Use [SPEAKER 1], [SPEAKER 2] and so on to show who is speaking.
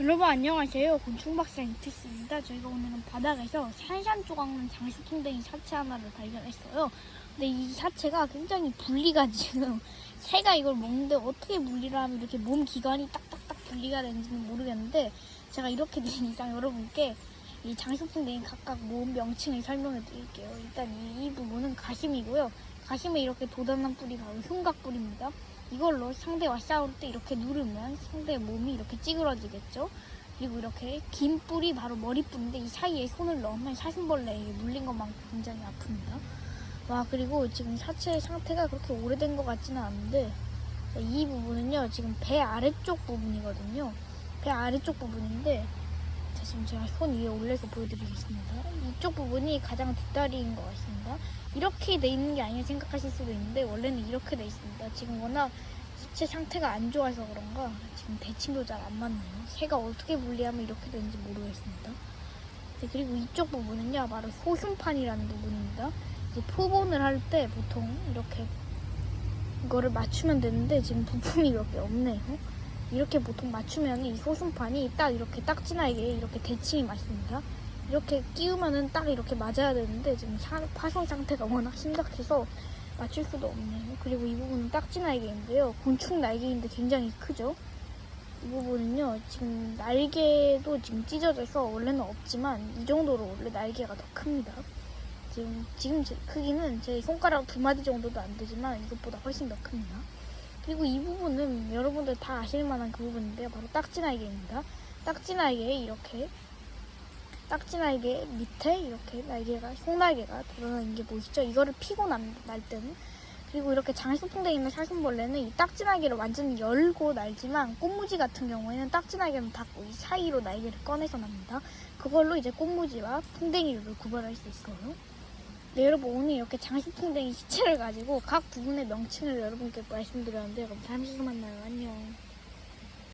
[SPEAKER 1] 여러분 안녕하세요. 곤충박사 인티스입니다. 저희가 오늘은 바닥에서 산산조각난 장수풍뎅이 사체 하나를 발견했어요. 근데 이 사체가 굉장히 분리가 지금 새가 이걸 먹는데 어떻게 분리를 하면 이렇게 몸 기관이 딱딱딱 분리가 되는지는 모르겠는데 제가 이렇게 된 이상 여러분께 이 장수풍뎅이 각각 몸 명칭을 설명해 드릴게요. 일단 이, 이 부분은 가심이고요. 가심에 이렇게 도단한 뿌리 바로 흉곽뿌리입니다. 이걸로 상대와 싸울 때 이렇게 누르면 상대의 몸이 이렇게 찌그러지겠죠. 그리고 이렇게 긴 뿔이 바로 머리뿔인데 이 사이에 손을 넣으면 사슴벌레에 물린 것만큼 굉장히 아픕니다. 와 그리고 지금 사체의 상태가 그렇게 오래된 것 같지는 않은데 이 부분은요 지금 배 아래쪽 부분이거든요. 배 아래쪽 부분인데 자, 지금 제가 손 위에 올려서 보여드리겠습니다. 이쪽 부분이 가장 뒷다리인 것 같습니다. 이렇게 돼 있는 게 아니라 생각하실 수도 있는데 원래는 이렇게 돼 있습니다. 지금 워낙 수체 상태가 안 좋아서 그런가 지금 대칭도 잘 안 맞네요. 새가 어떻게 분리하면 이렇게 되는지 모르겠습니다. 네, 그리고 이쪽 부분은요 바로 소흉판이라는 부분입니다. 이제 포본을 할 때 보통 이렇게 이거를 맞추면 되는데 지금 부품이 이렇게 없네요. 이렇게 보통 맞추면 이 소순판이 딱 이렇게 딱지나게 이렇게 대칭이 맞습니다. 이렇게 끼우면은 딱 이렇게 맞아야 되는데 지금 사- 파손 상태가 워낙 심각해서 맞출 수도 없네요. 그리고 이 부분은 딱지 날개인데요. 곤충 날개인데 굉장히 크죠. 이 부분은요 지금 날개도 지금 찢어져서 원래는 없지만 이 정도로 원래 날개가 더 큽니다. 지금 지금 제 크기는 제 손가락 두 마디 정도도 안 되지만 이것보다 훨씬 더 큽니다. 그리고 이 부분은 여러분들 다 아실 만한 그 부분인데요. 바로 딱지 날개입니다. 딱지 날개에 이렇게 딱지 날개 밑에 이렇게 날개가 속날개가 드러나는 게 보이시죠? 이거를 피고 난, 날 때는 그리고 이렇게 장수풍뎅이나 사슴벌레는 이 딱지 날개를 완전히 열고 날지만 꽃무지 같은 경우에는 딱지 날개는 닫고 이 사이로 날개를 꺼내서 납니다. 그걸로 이제 꽃무지와 풍뎅이를 구별할 수 있어요. 네, 여러분 오늘 이렇게 장수풍뎅이 시체를 가지고 각 부분의 명칭을 여러분께 말씀드렸는데 그럼 다음 시간에 만나요. 안녕.